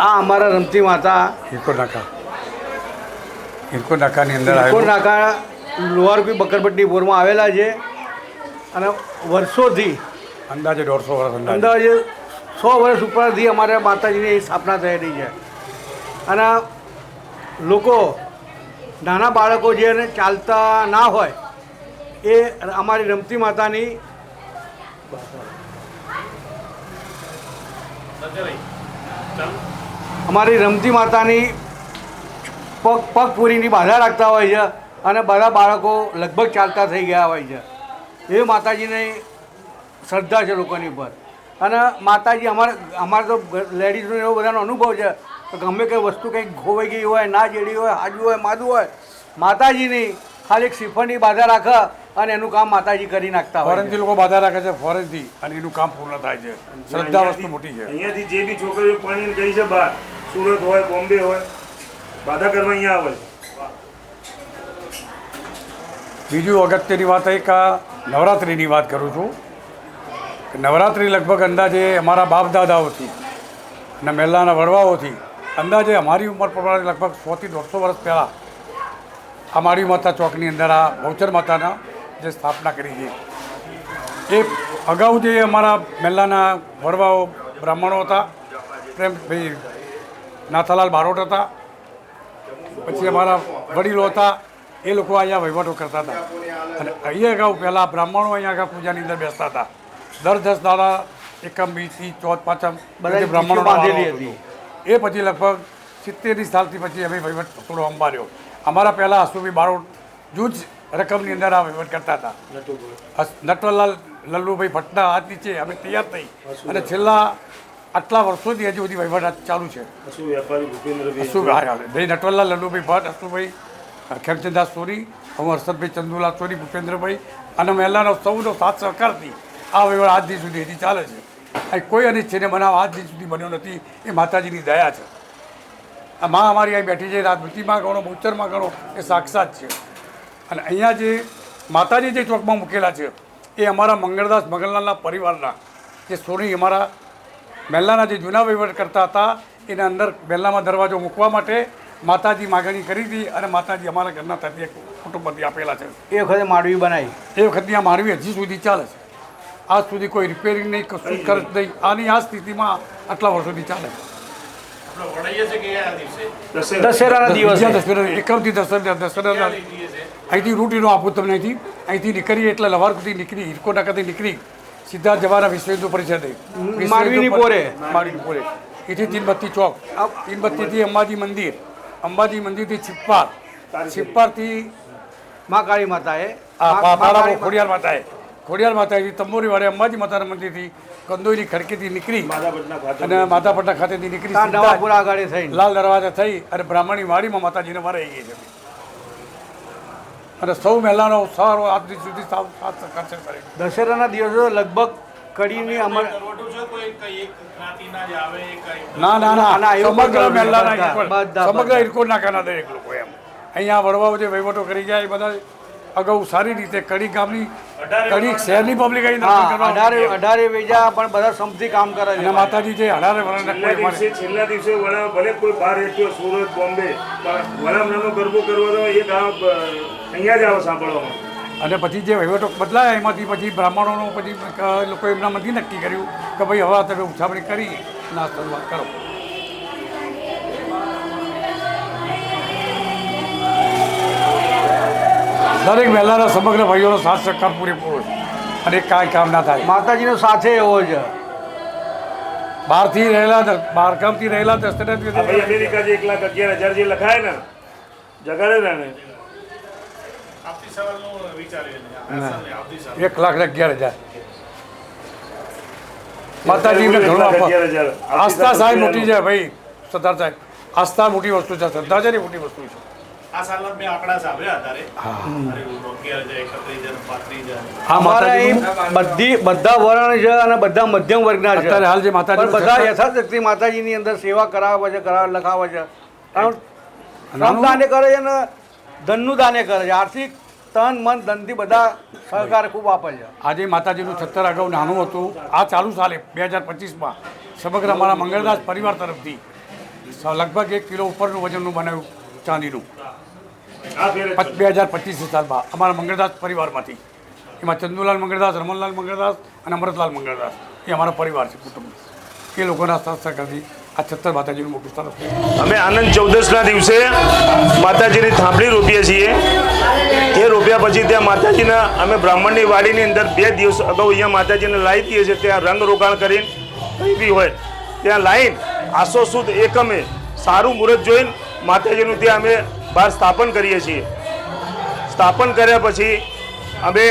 આ અમારા રમતી માતા હિરકો નાકા હિરકો નાકાની અંદર આવેલું. નાકા લોહારપી બકરપટ્ટી બોરમાં આવેલા છે અને વર્ષોથી અંદાજે દોઢસો વર્ષ અંદાજે. સો વર્ષ ઉપરથી અમારે માતાજીની સ્થાપના થયેલી છે. અને લોકો નાના બાળકો જેને ચાલતા ના હોય એ અમારી રમતી માતાની અમારી રમતી માતાની પગ પગપૂરીની બાધા રાખતા હોય છે અને બધા બાળકો લગભગ ચાલતા થઈ ગયા હોય છે. એ માતાજીની શ્રદ્ધા છે લોકોની ઉપર. અને માતાજી અમારે અમારે તો લેડીઝનો એવો બધાનો અનુભવ છે કે ગમે કંઈ વસ્તુ કંઈક ખોવાઈ ગઈ હોય, ના જેડી હોય, હાજુ હોય, માદું હોય, માતાજીની ખાલી એક શ્રીફળની બાધા રાખે અને એનું કામ માતાજી કરી નાખતા હોય ફોરેનથી લોકો બાધા રાખે છે ફોરેનથી અને એનું કામ પૂર્ણ થાય છે. શ્રદ્ધા વસ્તુ મોટી છે. અહીંયાથી જે બી છોકરીઓ પરણીને ગઈ છે બહાર સુરત હોય બોમ્બે હોય બાધા કરવા અહીંયા આવે છે. બીજું અગત્યની વાત એક આ નવરાત્રિની વાત કરું છું. કે નવરાત્રિ લગભગ અંદાજે અમારા બાપ દાદાઓથી અને મહેલાના વડવાઓથી અંદાજે અમારી ઉંમર પ્રમાણે લગભગ સોથી દોઢસો વર્ષ પહેલાં અમારી માતા ચોકની અંદર આ બહુચર માતાના જે સ્થાપના કરી છે. એ અગાઉ જે અમારા મહેલાના વડવાઓ બ્રાહ્મણો હતા પ્રેમભાઈ નાથાલાલ બારોટ હતા પછી અમારા વડીલો હતા એ લોકો અહીંયા વહીવટો કરતા હતા. અને અહીંયા અગાઉ પહેલાં બ્રાહ્મણો અહીંયા આગળ પૂજાની અંદર બેસતા હતા. દર દસ દાડા એકમ બીથી ચોથ પાંચમ બધા બ્રાહ્મણો બાંધેલી હતી. એ પછી લગભગ સિત્તેરની સાલથી પછી અમે વહીવટ થોડો અંબાર્યો. અમારા પહેલાં હસુભી બારોટ જૂજ રકમની અંદર આ વહીવટ કરતા હતા. નટવરલાલ લલ્લુભાઈ ભટ્ટના હાથ નીચે અમે તૈયાર થઈ. અને છેલ્લા આટલા વર્ષોથી હજી સુધી વહીવટ ચાલુ છે. શું વેપારી ભૂપેન્દ્રભાઈ હા ભાઈ નટવરલાલ લલ્લુભાઈ ભટ્ટ અશુભાઈ ખેમચંદાસ સોરી હું હર્ષદભાઈ ચંદુલાલ સોરી ભૂપેન્દ્રભાઈ. અને મહેલાનો સૌનો સાથ સહકારથી આ વહીવટ આજ દિન સુધી હજી ચાલે છે. અહીં કોઈ અનિચ્છનીય બનાવ આજ દિન સુધી બન્યો નથી એ માતાજીની દયા છે. આ મા અમારી અહીં બેઠી છે રાજનીતિમાં ગણો બહુચરમાં ગણો એ સાક્ષાત છે. અને અહીંયા જે માતાજી જે ચોકમાં મૂકેલા છે એ અમારા મંગળદાસ મંગલલાલના પરિવારના જે સોની અમારા મહેલાના જે જૂના વહીવટ કરતા હતા એના અંદર મહેલામાં દરવાજો મૂકવા માટે માતાજી માગણી કરી હતી અને માતાજી અમારા ઘરના તરીકે એક કુટુંબથી આપેલા છે. એ વખતે માંડવી બનાવી? એ વખતની આ માંડવી હજી સુધી ચાલે છે. આજ સુધી કોઈ રિપેરિંગ નહીં કશું ખર્ચ નહીં. આની આ સ્થિતિમાં આટલા વર્ષોથી ચાલે છે. દશેરા દશેરાના દિવસે. દસેરા એકમથી દસેરા દસેરા અહીંથી રૂટીનો આપું તમને અહીંથી. અહીંથી નીકળી એટલે લવારકુથી નીકળી હિરકો નાકાથી નીકળી સીધા જવાના વિશ્વ હિન્દુ પરિષદે માંડવીની પોરે. માંડવીની પોરે. એથી તીનબત્તી ચોક. તીનબત્તીથી અંબાજી મંદિર. અંબાજી મંદિરથી છિપ્પાર. છિપ્પારથી મા કાળી માતાએ. ખોડિયાર માતાએ. ખોડિયાર માતાજી તંબોરી વાળે અંબાજી માતાના મંદિરથી કંદોઈની ખડકીથી નીકળી ખાતે અને માતાપટના ખાતેથી નીકળી લાલ દરવાજા થઈ અને બ્રાહ્મણી વાડીમાં માતાજીને વરાઈ ગઈ છે. અને સૌ મહેલાનો સારો આજ સુધી સાવ સાથ કરશે છે. દશેરાના દિવસો લગભગ કડીની અમર ના ના ના. ના, સમગ્ર મહેલાના સમગ્ર બધા. કાના દરેક લોકો એમ. અહીંયા વડવાઓ જે વહીવટો કરી જાય એ બધા અગાઉ સારી રીતે કડી ગામની કડી શહેરની પબ્લિક અઢારે અઢારે વેજા પણ બધા સમથી કામ કરે અને છે માતાજી જે અઢારે વર્ષના છેલ્લા દિવસે છેલ્લા દિવસે વડા ભલે કોઈ બહાર રહેતો સુરત બોમ્બે વડા નાનો ગરબો કરવો તો એ અહીંયા જ આવે સાંભળવામાં અને પછી જે વહીવટો બદલાયા એમાંથી પછી બ્રાહ્મણોનું પછી લોકો લોકો એમનામાંથી નક્કી કર્યું કે ભાઈ હવે તમે ઉછામણી કરી ના શરૂઆત કરો. દરેક વહેલાના સમગ્ર ભાઈઓનો સાથ સહકાર પૂરેપૂરો છે. અને કાંઈ કામ ના થાય. માતાજીનો સાથે એવો છે બહારથી રહેલા બહારગામથી રહેલા દસ અમેરિકા જે એક લાખ અગિયાર હજાર જે લખાય ને જગાડે ને. એક લાખ ને અગિયાર હજાર. માતાજીને ઘણું આપવા આસ્થા સાહેબ મોટી છે ભાઈ. સરદાર સાહેબ આસ્થા મોટી વસ્તુ છે શ્રદ્ધા છે. ને મોટી વસ્તુ છે બધી બધા વર્ણ છે અને બધા મધ્યમ વર્ગના છે. અત્યારે હાલ જે માતાજીનું બધા યથાશક્તિ માતાજીની અંદર સેવા કરાવે છે કરાવે લખાવે છે. કારણ દાને કરે છે અને ધનનું દાને કરે છે. આર્થિક તન, મન, ધનથી બધા સહકાર ખૂબ આપે છે આજે માતાજીનું છત્તર અગાઉ નાનું હતું. આ ચાલુ સાલે, બે હજાર પચીસમાં. સમગ્ર અમારા મંગળદાસ પરિવાર તરફથી લગભગ એક કિલો ઉપરનું વજનનું બનાવ્યું ચાંદીનું. બે હજાર પચીસ સાલમાં અમારા મંગળદાસ પરિવારમાંથી. એમાં ચંદુલાલ મંગળદાસ, રમણલાલ મંગળદાસ અને અમૃતલાલ મંગળદાસ. એ અમારા પરિવાર છે કુટુંબ. એ લોકોના સહકારથી આ છત્તર માતાજીનું મોટું સ્થાન અમે આનંદ ચૌદસના દિવસે માતાજીની થાંભલી રોપીએ છીએ. એ રોપ્યા પછી ત્યાં માતાજીના અમે બ્રાહ્મણની વાડીની અંદર બે દિવસ અગાઉ અહીંયા માતાજીને લાવી દઈએ છીએ. ત્યાં રંગ રોકાણ કરીને કંઈ બી હોય, ત્યાં લાઈન આસો સુદ એકમે સારું મુહૂર્ત જોઈને માતાજીનું ત્યાં અમે બહાર સ્થાપન કરીએ છીએ. સ્થાપન કર્યા પછી અમે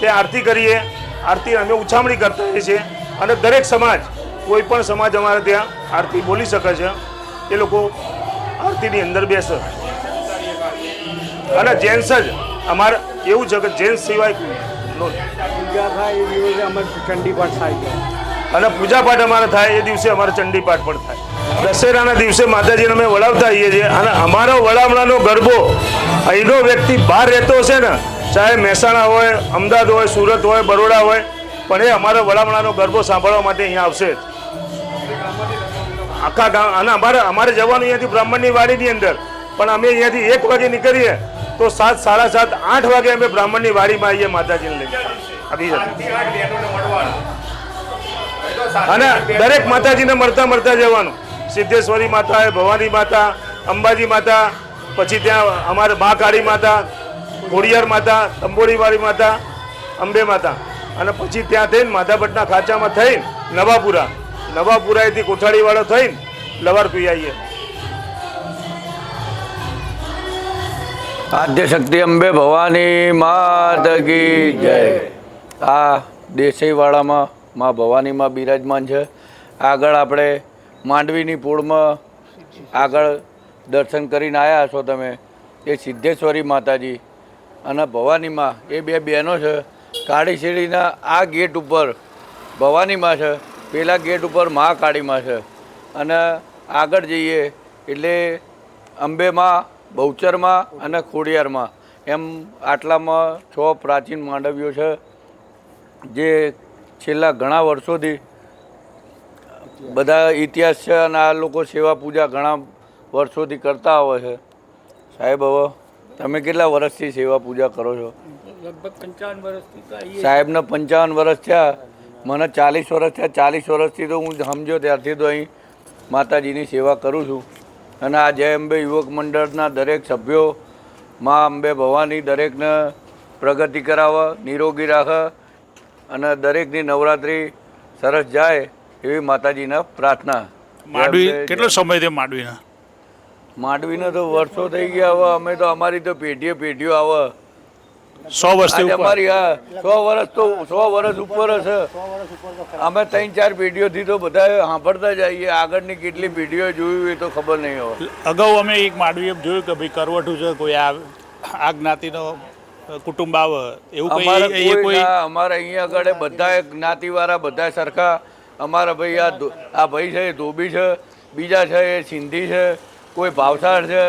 ત્યાં આરતી કરીએ. આરતી અમે ઉછામણી કરતા હોઈએ છીએ. અને દરેક સમાજ કોઈ પણ સમાજ અમારે ત્યાં આરતી બોલી શકે છે એ લોકો આરતીની અંદર બેસે. અને જેન્ટ્સ જ અમારે એવું છે કે જેન્ટ્સ સિવાય નો- થાય એ અમારે ચંડી થાય છે. અને પૂજા પાઠ અમારે થાય એ દિવસે અમારે ચંડી પાઠ પણ થાય. દશેરાના દિવસે માતાજીને અમે વડાવતા આવીએ છીએ અને અમારો વડામણાનો ગરબો અહીંનો વ્યક્તિ બહાર રહેતો હશે ને ચાહે મહેસાણા હોય અમદાવાદ હોય સુરત હોય બરોડા હોય પણ એ અમારો વડામણાનો ગરબો સાંભળવા માટે અહીંયા આવશે જ. આખા ગામ અને અમારે અમારે જવાનું અહીંયાથી બ્રાહ્મણની વાડીની અંદર. પણ અમે અહીંયાથી એક વાગે નીકળીએ તો સાત સાડા સાત આઠ વાગે અમે બ્રાહ્મણની વાડીમાં આવીએ માતાજીને લઈને. અને દરેક માતાજીને મળતા મળતા જવાનું. સિદ્ધેશ્વરી માતા ભવાની માતા અંબાજી માતા પછી ત્યાં અમારે મા કાળી માતા ખોડિયાર માતા તંબોળીવાળી માતા અંબે માતા. અને પછી ત્યાં થઈને માધાભટ્ટના ખાંચામાં થઈ નવાપુરા. નવાપુરાએથી કોઠાડીવાળો થઈને લવાર પી આવીએ આદ્ય શક્તિ અંબે ભવાની માત જય. આ દેસાઈવાળામાં માં ભવાનીમાં બિરાજમાન છે. આગળ આપણે માંડવીની પૂળમાં આગળ દર્શન કરીને આવ્યા છો તમે. એ સિદ્ધેશ્વરી માતાજી અને ભવાનીમાં એ બે બહેનો છે. કાળી શેરીના આ ગેટ ઉપર ભવાનીમાં છે. પેલા ગેટ ઉપર મહાકાળીમાં છે. અને આગળ જઈએ એટલે અંબેમાં બહુચરમાં અને ખોડિયારમાં. એમ આટલામાં છ પ્રાચીન માંડવીઓ છે જે છેલ્લા ઘણા વર્ષોથી બધા ઇતિહાસ છે અને આ લોકો સેવા પૂજા ઘણા વર્ષોથી કરતા આવે છે. સાહેબ હવે તમે કેટલા વર્ષથી સેવા પૂજા કરો છો? સાહેબને પંચાવન વર્ષ થયા. મને ચાલીસ વર્ષ થયા ચાલીસ વર્ષથી તો હું સમજ્યો ત્યારથી તો અહીં માતાજીની સેવા કરું છું. અને આ જય અંબે યુવક મંડળના દરેક સભ્યો મા અંબે ભવાની દરેકને પ્રગતિ કરાવે નિરોગી રાખે અને દરેકની નવરાત્રિ સરસ જાય એવી માતાજીને પ્રાર્થના. માંડવી કેટલો સમય થયો માંડવીના? માંડવીને તો વર્ષો થઈ ગયા હવે અમે તો અમારી તો પેઢીએ પેઢીઓ આવે સો વર્ષથી અમારી હા સો વર્ષ તો સો વર્ષ ઉપર છે અમે ત્રણ ચાર પેઢીઓથી તો બધા સાંભળતા જઈએ. આગળની કેટલી પેઢીઓ જોયું એ તો ખબર નહીં હોય. અગાઉ અમે એક માંડવી એમ જોયું કે ભાઈ કરવટું છે કોઈ આ આ જ્ઞાતિનો કુટુંબ આવે. એવું કોઈ કોઈ અમારે અહીંયા આગળ બધા જ્ઞાતિવાળા બધા સરખા. અમારા ભાઈ આ આ ભાઈ છે એ ધોબી છે બીજા છે એ સિંધી છે કોઈ ભાવસાર છે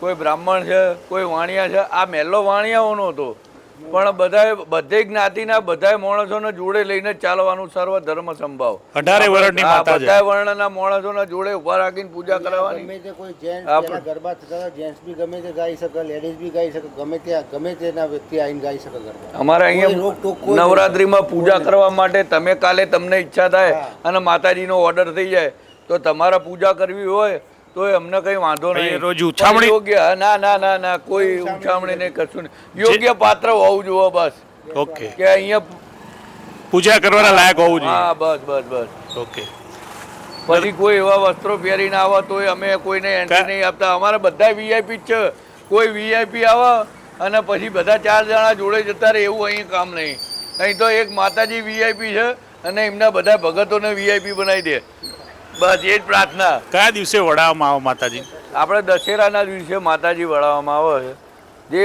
કોઈ બ્રાહ્મણ છે કોઈ વાણિયા છે. આ મેલ્લો વાણિયાઓનો હતો. પણ બધાએ બધે જ્ઞાતિના બધા માણસોને જોડે લઈને ચાલવાનું સર્વ ધર્મ સંભાવ. અઢારે વર્ણની માતા છે. બધા વર્ણના માણસોને જોડે ઊભા રાખીને પૂજા કરાવવાની. ગમે તે કોઈ જેન્ટ્સ આપણે- ગરબા થતા જેન્ટ્સ બી ગમે તે ગાઈ શકે લેડીઝ બી ગાઈ શકે ગમે તે ગમે તેના વ્યક્તિ આવીને ગાઈ શકે ગરબા. અમારે અહીંયા નવરાત્રીમાં પૂજા કરવા માટે તમે કાલે તમને ઈચ્છા થાય અને માતાજીનો ઓર્ડર થઈ જાય તો તમારે પૂજા કરવી હોય તો અમને કઈ વાંધો નહીં. રોજ ઉછામણી- યોગ્ય ના ના ના ના કોઈ ઉછામણી નહીં. કશું નહીં. યોગ્ય પાત્ર હોવું જોઈએ બસ. ઓકે. કે અહીંયા પૂજા કરવાના લાયક હોવું હા બસ બસ બસ. ઓકે. પછી કોઈ એવા વસ્ત્રો પહેરીને આવે તો અમે કોઈને એન્ટ્રી નહીં આપતા. અમારે બધા વીઆઈપી છે. કોઈ વીઆઈપી આવે અને પછી બધા ચાર જણા જોડે જતા રહે એવું અહીં કામ નહીં. અહીં તો એક માતાજી વીઆઈપી છે અને એમના બધા ભગતોને વીઆઈપી બનાવી દે. બસ એ જ પ્રાર્થના. કયા દિવસે વડાવવામાં આવે માતાજી? આપણે દશેરાના દિવસે માતાજી વડાવવામાં આવે છે. જે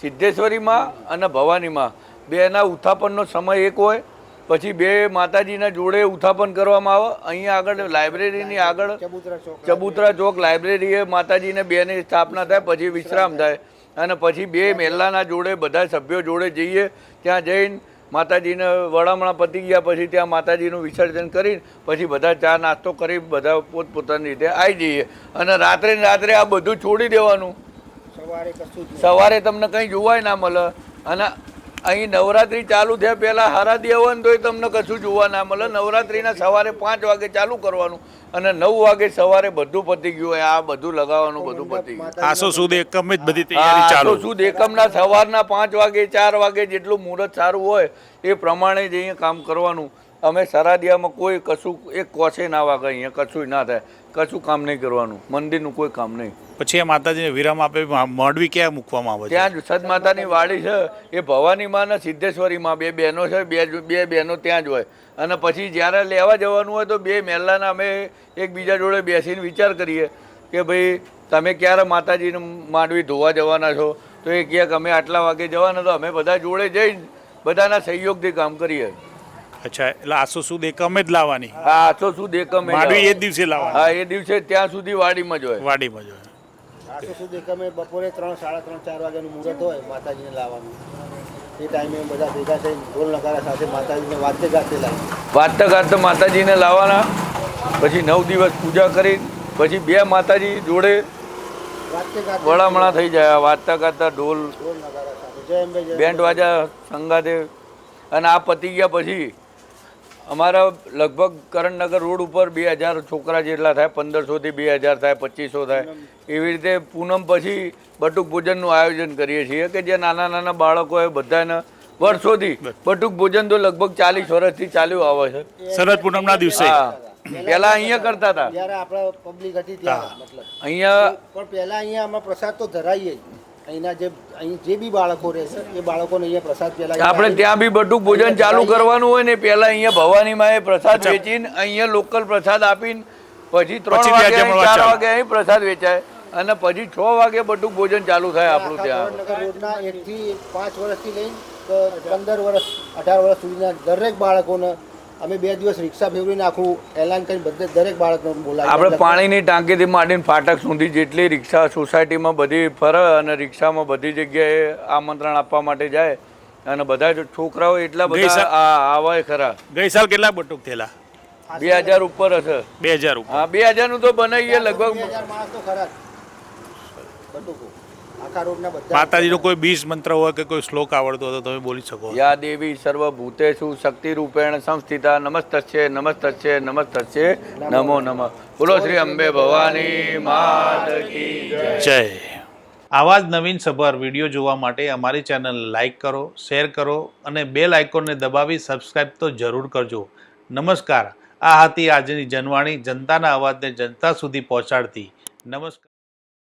સિદ્ધેશ્વરીમાં અને ભવાનીમાં બેના ઉત્થાપનનો સમય એક હોય પછી બે માતાજીના જોડે ઉત્થાપન કરવામાં આવે. અહીંયા આગળ લાઇબ્રેરીની આગળ ચબુતરા ચોક ચબુતરા ચોક લાઇબ્રેરીએ માતાજીને બેની સ્થાપના થાય પછી વિશ્રામ થાય. અને પછી બે મહેલાના જોડે બધા સભ્યો જોડે જઈએ. ત્યાં જઈને માતાજીને વડામણા પતી ગયા પછી ત્યાં માતાજીનું વિસર્જન કરી પછી બધા ચા નાસ્તો કરી બધા પોતપોતાની રીતે આવી જઈએ. અને રાત્રે રાત્રે આ બધું છોડી દેવાનું. સવારે તમને કંઈ જોવાય ના મળે. અને અહીં નવરાત્રી ચાલુ થયા પહેલાં હારાદી આવવાનું તોય તમને કશું જોવા ના મળે. નવરાત્રિના સવારે પાંચ વાગે ચાલુ કરવાનું અને નવ વાગે સવારે બધું પતી ગયું હોય આ બધું લગાવવાનું બધું પતી ગયું. આસો સુદ એકમ જ બધી તૈયારી ચાલુ. તો એકમના સવારના પાંચ વાગે ચાર વાગે જેટલું મુહૂર્ત સારું હોય એ પ્રમાણે જ અહીંયા કામ કરવાનું. અમે સરાદિયામાં કોઈ કશું એક કોસે ના વાગે અહીંયા કશું ના થાય. કશું કામ નહીં કરવાનું. મંદિરનું કોઈ કામ નહીં. પછી આ માતાજીને વિરામ આપે મોડવી ક્યાં મૂકવામાં આવે છે? ત્યાં જ સદમાતાની વાડી છે. એ ભવાની માં ને સિદ્ધેશ્વરી માં બે બહેનો છે. બે બે બહેનો ત્યાં જ હોય. અને પછી જ્યારે લેવા જવાનું હોય તો બે મહેલાના અમે એકબીજા જોડે બેસીને વિચાર કરીએ કે ભાઈ તમે ક્યારે માતાજીને માંડવી ધોવા જવાના છો? તો એ કહે અમે આટલા વાગે જવાના તો અમે બધા જોડે જઈને બધાના સહયોગથી કામ કરીએ. અચ્છા એટલે આસો સુદ એકમ જ લાવવાની? હા આસો સુદ એકમ માંડવી એ દિવસે લાવવાની. હા એ દિવસે ત્યાં સુધી વાડીમાં જ હોય. વાડીમાં જો આસો સુધી અમે બપોરે ત્રણ સાડા ત્રણ ચાર વાગ્યાનું મુહૂર્ત હોય માતાજીને લાવવાનું. એ ટાઈમે બધા ભેગા થઈને ઢોલ નગારા સાથે માતાજીને વાતે ગાતે લાવી વાતે ગાતે માતાજીને લાવવાના. પછી નવ દિવસ પૂજા કરી પછી બે માતાજી જોડે વળામણા થઈ જાય વાંચતા ગાતા ઢોલ. ઢોલ નગારા સાથે. જય અંબે જય બેન્ડ વાજા સંગાતે અને આ પતી ગયા પછી અમારા લગભગ કરણનગર રોડ ઉપર બે હજાર છોકરા જેટલા થાય પંદરસોથી બે હજાર થાય પચીસો થાય. એવી રીતે પૂનમ પછી બટુક ભોજનનું આયોજન કરીએ છીએ કે જે નાના નાના બાળકો હોય બધાને વર્ષોથી બટુક ભોજન તો લગભગ ચાલીસ વર્ષથી ચાલ્યું આવે છે. શરદ પૂનમના દિવસે. હા. પહેલા અહીંયા કરતા હતા. જ્યારે આપણે પબ્લિક હતી ત્યાં અહીંયા પણ પહેલા અહીંયા આમાં પ્રસાદ તો ધરાઈએ જ. અહીંના જે અહીં જે બી બાળકો રહેશે એ બાળકોને અહીંયા પ્રસાદ પહેલા આપણે ત્યાં બી બધું ભોજન ચાલુ કરવાનું હોય ને પહેલા અહીંયા ભવાની માં પ્રસાદ વેચીને અહીંયા લોકલ પ્રસાદ આપીને પછી ત્રણ વાગે ચાર વાગે અહીં પ્રસાદ વેચાય અને પછી છ વાગે બધું ભોજન ચાલુ થાય આપણું ત્યાં. રોડના એકથી પાંચ વર્ષથી લઈને પંદર વર્ષ અઢાર વર્ષ સુધીના દરેક બાળકોને અમે બે દિવસ રિક્ષા ફેરવીને આખું એલાન કરી બધે દરેક બાળકને બોલાવી આપણે પાણીની ટાંકીથી માંડીને ફાટક સુધી જેટલી રિક્ષા સોસાયટીમાં બધી ફરે અને રિક્ષામાં બધી જગ્યાએ આમંત્રણ આપવા માટે જાય અને બધા જ છોકરાઓ એટલા બધા આવે ખરા. ગઈ સાલ કેટલા બટુક થયેલા? બે હજાર ઉપર હશે. બે હજાર હા બે હજારનું તો બનાવીએ લગભગ હજાર માણસ તો ખરા બટુકો. આખા રોડના બધા માતાજીનો કોઈ બીજ મંત્ર હોય કે કોઈ શ્લોક આવડતો હોય તો તમે બોલી શકો. યા દેવી સર્વભૂતેષુ શક્તિરૂપેણ સંસ્થિતા નમસ્તસ્ય નમસ્તસ્ય નમસ્તસ્ય નમો નમઃ. બોલો શ્રી અંબે ભવાની માત કી. જય. આવા જ નવીન સભર વીડિયો જોવા માટે અમારી ચેનલ લાઇક કરો શેર કરો અને બેલ આઇકોનને દબાવી સબસ્ક્રાઇબ તો જરૂર કરજો. નમસ્કાર. આ હતી આજની જનવાણી જનતાના અવાજને જનતા સુધી પહોંચાડતી. નમસ્કાર.